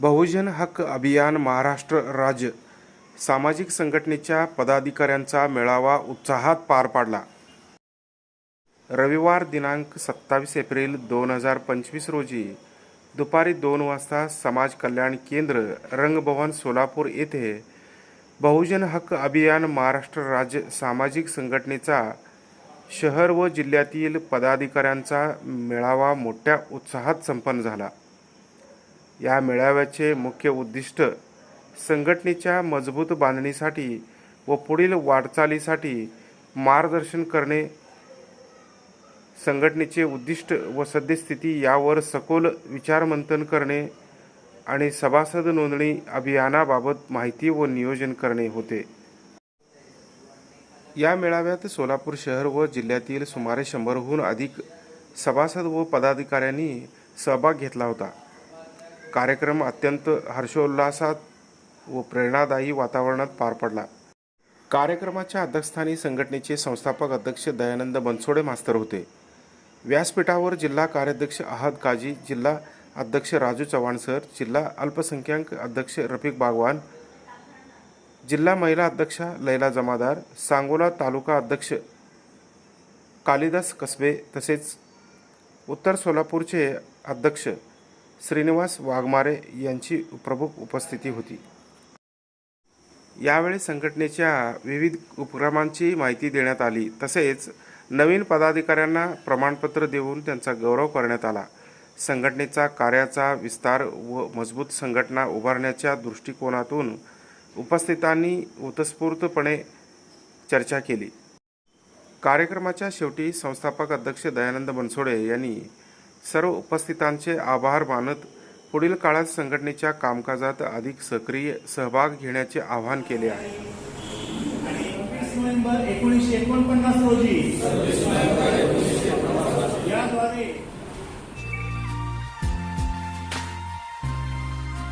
बहुजन हक्क अभियान महाराष्ट्र राज्य. सामाजिक संघटनेच्या पदाधिकाऱ्यांचा मेळावा उत्साहात पार पाडला. रविवार दिनांक सत्तावीस एप्रिल दोन हजार पंचवीस रोजी दुपारी दोन वाजता समाज कल्याण केंद्र रंगभवन सोलापूर येथे बहुजन हक्क अभियान महाराष्ट्र राज्य सामाजिक संघटनेचा शहर व जिल्ह्यातील पदाधिकाऱ्यांचा मेळावा मोठ्या उत्साहात संपन्न झाला. या मेळाव्याचे मुख्य उद्दिष्ट संघटनेच्या मजबूत बांधणीसाठी व पुढील वाटचालीसाठी मार्गदर्शन करणे. संघटनेचे उद्दिष्ट व सद्यस्थिती यावर सखोल विचारमंथन करणे आणि सभासद नोंदणी अभियानाबाबत माहिती व नियोजन करणे होते. या मेळाव्यात सोलापूर शहर व जिल्ह्यातील सुमारे शंभरहून अधिक सभासद व पदाधिकाऱ्यांनी सहभाग घेतला होता. कार्यक्रम अत्यंत हर्षोल्लासात व प्रेरणादायी वातावरणात पार पडला. कार्यक्रमाच्या अध्यक्षस्थानी संघटनेचे संस्थापक अध्यक्ष दयानंद बनसोडे मास्तर होते. व्यासपीठावर जिल्हा कार्याध्यक्ष अहद काजी जिल्हा अध्यक्ष राजू चव्हाण सर जिल्हा अल्पसंख्याक अध्यक्ष रफिक बागवान जिल्हा महिला अध्यक्षा लैला जमादार सांगोला तालुका अध्यक्ष कालिदास कसबे तसेच उत्तर सोलापूरचे अध्यक्ष श्रीनिवास वाघमारे यांची प्रमुख उपस्थिती होती. यावेळी संघटनेच्या विविध उपक्रमांची माहिती देण्यात आली. तसेच नवीन पदाधिकाऱ्यांना प्रमाणपत्र देऊन त्यांचा गौरव करण्यात आला. संघटनेचा कार्याचा विस्तार व मजबूत संघटना उभारण्याच्या दृष्टिकोनातून उपस्थितांनी उत्स्फूर्तपणे चर्चा केली. कार्यक्रमाच्या शेवटी संस्थापक अध्यक्ष दयानंद बनसोडे यांनी सर्व उपस्थितांचे आभार मानत पुढील काळात संघटनेच्या कामकाजात अधिक सक्रिय सहभाग घेण्याचे आवाहन केले आहे. एकोणीसशे एकोणपन्नास रोजी. याद्वारे